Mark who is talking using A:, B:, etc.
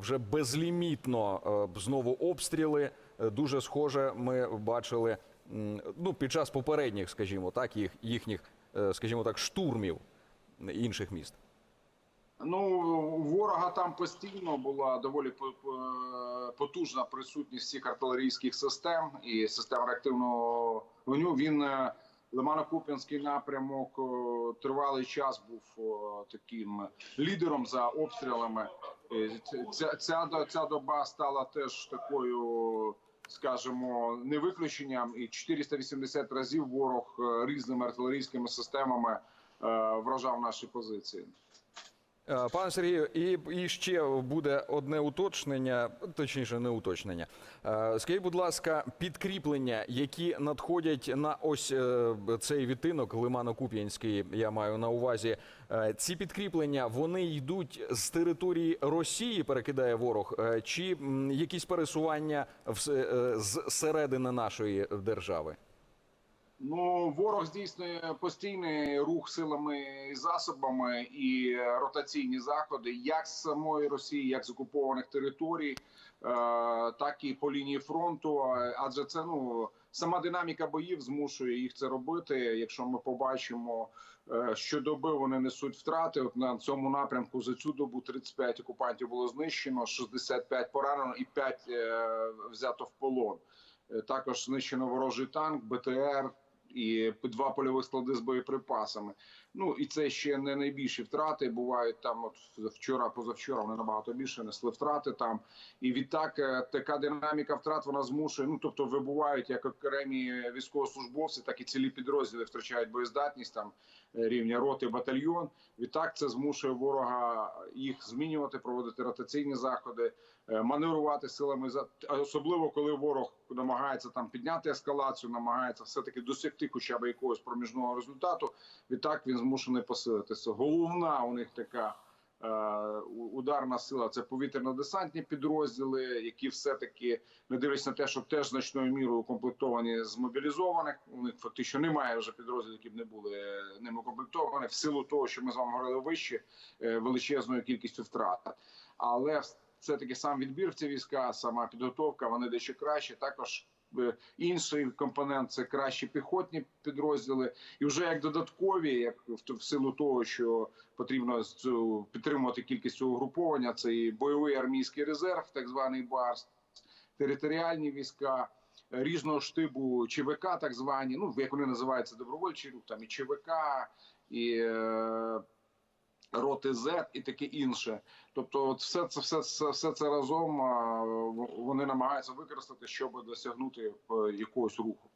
A: вже безлімітно е, знову обстріли. Е, Дуже схоже, ми бачили ну, під час попередніх, скажімо так, їх, їхніх, е, скажімо так, штурмів інших міст.
B: Ну, ворога там постійно була доволі по- по- потужна присутність всіх артилерійських систем і систем реактивного вогню. Він Лимано-Куп'янський напрямок тривалий час був таким лідером за обстрілами. Е, Ця, ця, ця доба стала теж такою, скажімо, не виключенням. І 480 разів ворог е, різними артилерійськими системами е, вражав наші позиції.
A: Е, Пане Сергію, і, і ще буде одне уточнення, точніше, не уточнення. Е, Скажіть, будь ласка, підкріплення, які надходять на ось е, цей відтинок Лимано-Куп'янський, я маю на увазі. Ці підкріплення вони йдуть з території Росії, перекидає ворог, чи якісь пересування з середини нашої держави?
B: Ну, ворог здійснює постійний рух силами і засобами і ротаційні заходи, як з самої Росії, як з окупованих територій, е, так і по лінії фронту. Адже це ну сама динаміка боїв змушує їх це робити. Якщо ми побачимо, е, щодоби вони несуть втрати. От на цьому напрямку за цю добу 35 окупантів було знищено, 65 поранено і 5 е, взято в полон. Також знищено ворожий танк, БТР і два польових склади з боєприпасами. Ну і це ще не найбільші втрати. Бувають там, от вчора, позавчора вони набагато більше несли втрати там. І відтак е, така динаміка втрат вона змушує. Ну тобто вибувають як окремі військовослужбовці, так і цілі підрозділи втрачають боєздатність там е, рівня роти, батальйон. Відтак це змушує ворога їх змінювати, проводити ротаційні заходи, е, маневрувати силами особливо коли ворог намагається там підняти ескалацію, намагається все таки досягти хоча б якогось проміжного результату. Відтак він змушений посилитися. Головна у них така. е, Ударна сила це повітряно-десантні підрозділи, які все-таки не дивлячись на те, що теж значною мірою укомплектовані з мобілізованих. У них фактично немає вже підрозділів, які б не були ними укомплектовані, в силу того, що ми з вами говорили вище е, величезною кількістю втрат. Але все таки сам відбір в ці війська, сама підготовка, вони дещо краще. Також інший компонент це кращі піхотні підрозділи, і вже як додаткові, як в, в силу того, що потрібно підтримувати кількість цього угруповання. Це і бойовий армійський резерв, так званий БАРС, територіальні війська. Різного штибу ЧВК, так звані, ну як вони називаються добровольчий рух, там і ЧВК, і е, роти Z і таке інше. Тобто, от все це все, все, все це разом вони намагаються використати, щоб досягнути е, якогось руху.